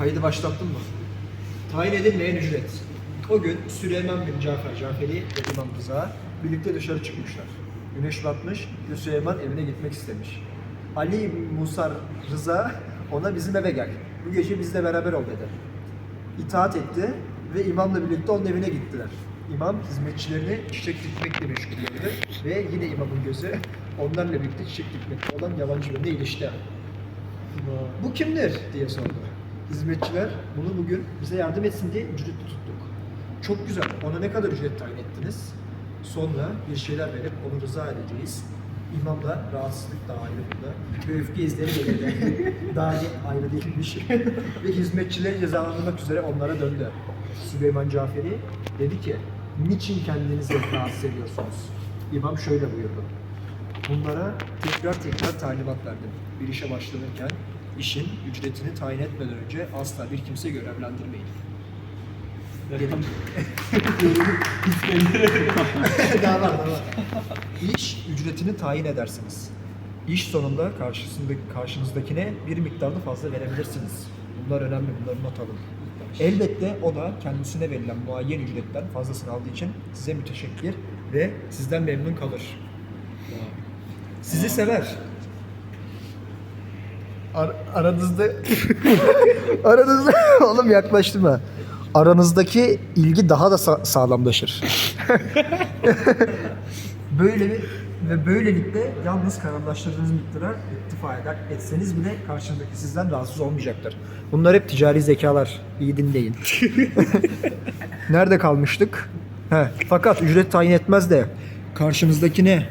Kaydı başlattın mı? Tayin edilmeyen ücret. O gün Süleyman bin Cafer Caferi ve İmam Rıza birlikte dışarı çıkmışlar. Güneş batmış Süleyman evine gitmek istemiş. Ali Musa Rıza ona bizim eve gel. Bu gece bizle beraber ol dedi. İtaat etti ve imamla birlikte onun evine gittiler. İmam hizmetçilerini çiçek dikmekle meşgul gördü ve yine imamın gözü onlarla birlikte çiçek dikmekte olan yabancı birine ilişti. Bu kimdir diye sordu. Hizmetçiler bunu bugün bize yardım etsin diye ücret tuttuk. Çok güzel. Ona ne kadar ücret tayin ettiniz? Sonra bir şeyler verip onu rıza edeceğiz. İmam da rahatsızlık da ayrı burada. Ve öfke izleri belirdi. Daha ayrı değilmiş. Ve hizmetçileri cezalandırmak üzere onlara döndü. Süleyman Caferi dedi ki, niçin kendinizi rahatsız ediyorsunuz? İmam şöyle buyurdu. Bunlara tekrar tekrar talimat verdim. Bir işe başlanırken işin ücretini tayin etmeden önce asla bir kimse görevlendirmeyin. Dedim. daha var, daha var. İş ücretini tayin edersiniz. İş sonunda karşısındaki, karşınızdakine bir miktarda fazla verebilirsiniz. Bunlar önemli, bunları not alın. Elbette o da kendisine verilen muayyen ücretten fazlasını aldığı için size müteşekkir ve sizden memnun kalır. Sizi sever. Ar- aranızda aranızda oğlum yaklaştırma. Aranızdaki ilgi daha da sa- sağlamlaşır. Böyle bir ve böylelikle yalnız kararlaştırdığınız miktara ittifa eder etseniz bile karşınızdaki sizden rahatsız olmayacaktır. Bunlar hep ticari zekalar. İyi dinleyin. Nerede kalmıştık? He, fakat ücret tayin etmez de karşınızdakine